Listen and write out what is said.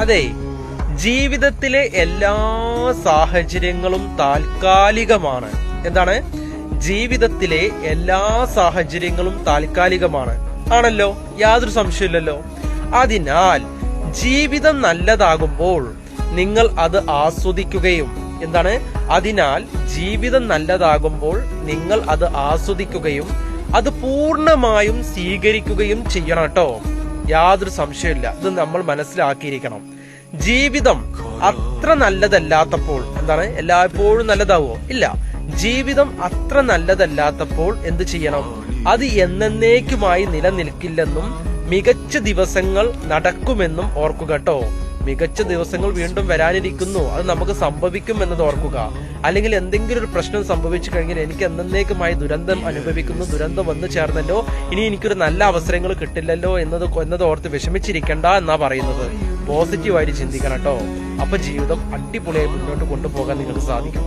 അതെ ജീവിതത്തിലെ എല്ലാ സാഹചര്യങ്ങളും താൽക്കാലികമാണ്. എന്താണ്? ജീവിതത്തിലെ എല്ലാ സാഹചര്യങ്ങളും താൽക്കാലികമാണ്. ആണല്ലോ? യാതൊരു സംശയമില്ലല്ലോ അതിനാൽ ജീവിതം നല്ലതാകുമ്പോൾ നിങ്ങൾ അത് ആസ്വദിക്കുകയും എന്താണ്? അതിനാൽ ജീവിതം നല്ലതാകുമ്പോൾ നിങ്ങൾ അത് ആസ്വദിക്കുകയും അത് പൂർണമായും സ്വീകരിക്കുകയും ചെയ്യണം കേട്ടോ. യാതൊരു സംശയമില്ല ഇത് നമ്മൾ മനസ്സിലാക്കിയിരിക്കണം. ജീവിതം അത്ര നല്ലതല്ലാത്തപ്പോൾ എന്താണ്? എല്ലായ്പ്പോഴും നല്ലതാവോ? ഇല്ല. ജീവിതം അത്ര നല്ലതല്ലാത്തപ്പോൾ എന്ത് ചെയ്യണം? അത് എന്നേക്കുമായി നിലനിൽക്കില്ലെന്നും മികച്ച ദിവസങ്ങൾ നടക്കുമെന്നും ഓർക്കുക കേട്ടോ. മികച്ച ദിവസങ്ങൾ വീണ്ടും വരാനിരിക്കുന്നു. അത് നമുക്ക് സംഭവിക്കും എന്നത് ഓർക്കുക. അല്ലെങ്കിൽ എന്തെങ്കിലും ഒരു പ്രശ്നം സംഭവിച്ചു കഴിഞ്ഞാൽ എനിക്ക് എന്നേക്കുമായി ദുരന്തം അനുഭവിക്കുന്നു. ദുരന്തം വന്നു ചേർന്നല്ലോ. ഇനി എനിക്കൊരു നല്ല അവസരങ്ങൾ കിട്ടില്ലല്ലോ എന്നത് എന്നത് ഓർത്ത് വിഷമിച്ചിരിക്കണ്ട എന്നാ പറയുന്നത്. പോസിറ്റീവായിട്ട് ചിന്തിക്കണം കേട്ടോ. അപ്പൊ ജീവിതം അടിപൊളിയായി മുന്നോട്ട് കൊണ്ടുപോകാൻ നിങ്ങൾക്ക് സാധിക്കും.